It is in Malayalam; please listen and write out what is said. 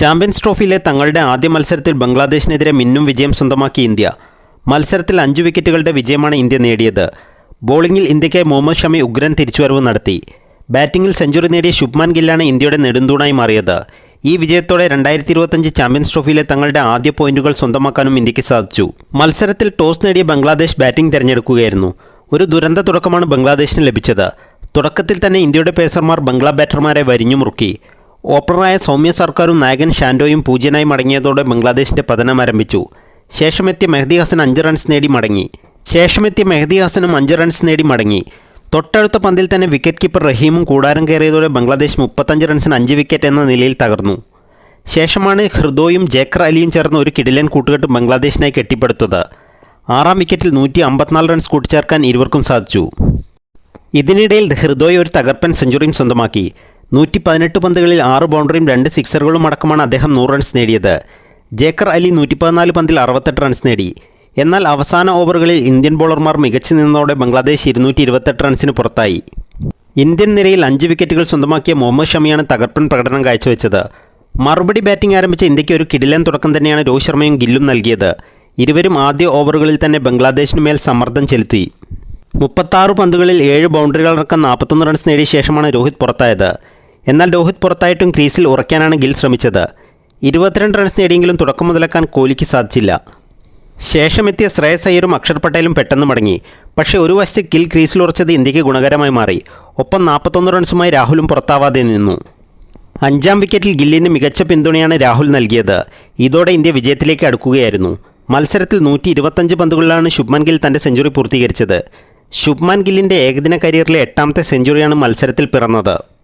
ചാമ്പ്യൻസ് ട്രോഫിയിലെ തങ്ങളുടെ ആദ്യ മത്സരത്തിൽ ബംഗ്ലാദേശിനെതിരെ മിന്നും വിജയം സ്വന്തമാക്കി ഇന്ത്യ. മത്സരത്തിൽ അഞ്ച് വിക്കറ്റുകളുടെ വിജയമാണ് ഇന്ത്യ നേടിയത്. ബോളിംഗിൽ ഇന്ത്യയ്ക്കായി മുഹമ്മദ് ഷമി ഉഗ്രൻ തിരിച്ചുവരവ് നടത്തി. ബാറ്റിംഗിൽ സെഞ്ചുറി നേടിയ ശുഭ്മാൻ ഗില്ലാണ് ഇന്ത്യയുടെ നെടുന്തൂണായി മാറിയത്. ഈ വിജയത്തോടെ രണ്ടായിരത്തി ഇരുപത്തഞ്ച് ചാമ്പ്യൻസ് ട്രോഫിയിലെ തങ്ങളുടെ ആദ്യ പോയിന്റുകൾ സ്വന്തമാക്കാനും ഇന്ത്യയ്ക്ക് സാധിച്ചു. മത്സരത്തിൽ ടോസ് നേടിയ ബംഗ്ലാദേശ് ബാറ്റിംഗ് തിരഞ്ഞെടുക്കുകയായിരുന്നു. ഒരു ദുരന്ത തുടക്കമാണ് ബംഗ്ലാദേശിന് ലഭിച്ചത്. തുടക്കത്തിൽ തന്നെ ഇന്ത്യയുടെ പേസർമാർ ബംഗ്ലാ ബാറ്റർമാരെ വരിഞ്ഞു മുറുക്കി ഓപ്പണറായ സൗമ്യ സർക്കാരും നായകൻ ഷാൻഡോയും പൂജ്യനായി മടങ്ങിയതോടെ ബംഗ്ലാദേശിന്റെ പതനം ആരംഭിച്ചു. ശേഷമെത്തിയ മെഹദി ഹസൻ അഞ്ച് റൺസ് നേടി മടങ്ങി. ശേഷമെത്തിയ മെഹദി ഹസനും അഞ്ച് റൺസ് നേടി മടങ്ങി. തൊട്ടടുത്ത പന്തിൽ തന്നെ വിക്കറ്റ് കീപ്പർ റഹീമും കൂടാരം കയറിയതോടെ ബംഗ്ലാദേശ് മുപ്പത്തഞ്ച് റൺസിന് അഞ്ച് വിക്കറ്റ് എന്ന നിലയിൽ തകർന്നു. ശേഷമാണ് ഹൃദോയും ജേക്കർ അലിയും ചേർന്ന ഒരു കിടിലൻ കൂട്ടുകെട്ട് ബംഗ്ലാദേശിനായി കെട്ടിപ്പടുത്തത്. ആറാം വിക്കറ്റിൽ നൂറ്റി അമ്പത്തിനാല് റൺസ് കൂട്ടിച്ചേർക്കാൻ ഇരുവർക്കും സാധിച്ചു. ഇതിനിടയിൽ ഹൃദോയ് ഒരു തകർപ്പൻ സെഞ്ചുറിയും സ്വന്തമാക്കി. നൂറ്റി പതിനെട്ട് പന്തുകളിൽ ആറ് ബൗണ്ടറിയും രണ്ട് സിക്സറുകളും അടക്കമാണ് അദ്ദേഹം നൂറ് റൺസ് നേടിയത്. ജേക്കർ അലി നൂറ്റി പതിനാല് പന്തിൽ അറുപത്തെട്ട് റൺസ് നേടി. എന്നാൽ അവസാന ഓവറുകളിൽ ഇന്ത്യൻ ബോളർമാർ മികച്ചു നിന്നതോടെ ബംഗ്ലാദേശ് ഇരുന്നൂറ്റി ഇരുപത്തെട്ട് റൺസിന് പുറത്തായി. ഇന്ത്യൻ നിരയിൽ അഞ്ച് വിക്കറ്റുകൾ സ്വന്തമാക്കിയ മുഹമ്മദ് ഷമിയാണ് തകർപ്പൻ പ്രകടനം കാഴ്ചവെച്ചത്. മറുപടി ബാറ്റിംഗ് ആരംഭിച്ച ഇന്ത്യയ്ക്ക് ഒരു കിടിലൻ തുടക്കം തന്നെയാണ് രോഹിത് ശർമ്മയും ഗില്ലും നൽകിയത്. ഇരുവരും ആദ്യ ഓവറുകളിൽ തന്നെ ബംഗ്ലാദേശിന് മേൽ സമ്മർദ്ദം ചെലുത്തി. മുപ്പത്താറ് പന്തുകളിൽ ഏഴ് ബൗണ്ടറികളടക്കം നാൽപ്പത്തൊന്ന് റൺസ് നേടിയ ശേഷമാണ് രോഹിത് പുറത്തായത്. എന്നാൽ രോഹിത് പുറത്തായിട്ടും ക്രീസിൽ ഉറയ്ക്കാനാണ് ഗിൽ ശ്രമിച്ചത്. ഇരുപത്തിരണ്ട് റൺസ് നേടിയെങ്കിലും തുടക്കം മുതലാക്കാൻ കോഹ്ലിക്ക് സാധിച്ചില്ല. ശേഷമെത്തിയ ശ്രേയസ് അയ്യരും അക്ഷർ പട്ടേലും പെട്ടെന്ന് മടങ്ങി. പക്ഷേ ഒരു വശത്ത് ഗിൽ ക്രീസിൽ ഉറച്ചത് ഇന്ത്യയ്ക്ക് ഗുണകരമായി മാറി. ഒപ്പം നാൽപ്പത്തൊന്ന് റൺസുമായി രാഹുലും പുറത്താവാതെ നിന്നു. അഞ്ചാം വിക്കറ്റിൽ ഗില്ലിന് മികച്ച പിന്തുണയാണ് രാഹുൽ നൽകിയത്. ഇതോടെ ഇന്ത്യ വിജയത്തിലേക്ക് അടുക്കുകയായിരുന്നു. മത്സരത്തിൽ നൂറ്റി ഇരുപത്തഞ്ച് പന്തുകളിലാണ് ശുഭ്മാൻ ഗിൽ തന്റെ സെഞ്ചുറി പൂർത്തീകരിച്ചത്. ശുഭ്മാൻ ഗില്ലിന്റെ ഏകദിന കരിയറിലെ എട്ടാമത്തെ സെഞ്ചുറിയാണ് മത്സരത്തിൽ പിറന്നത്.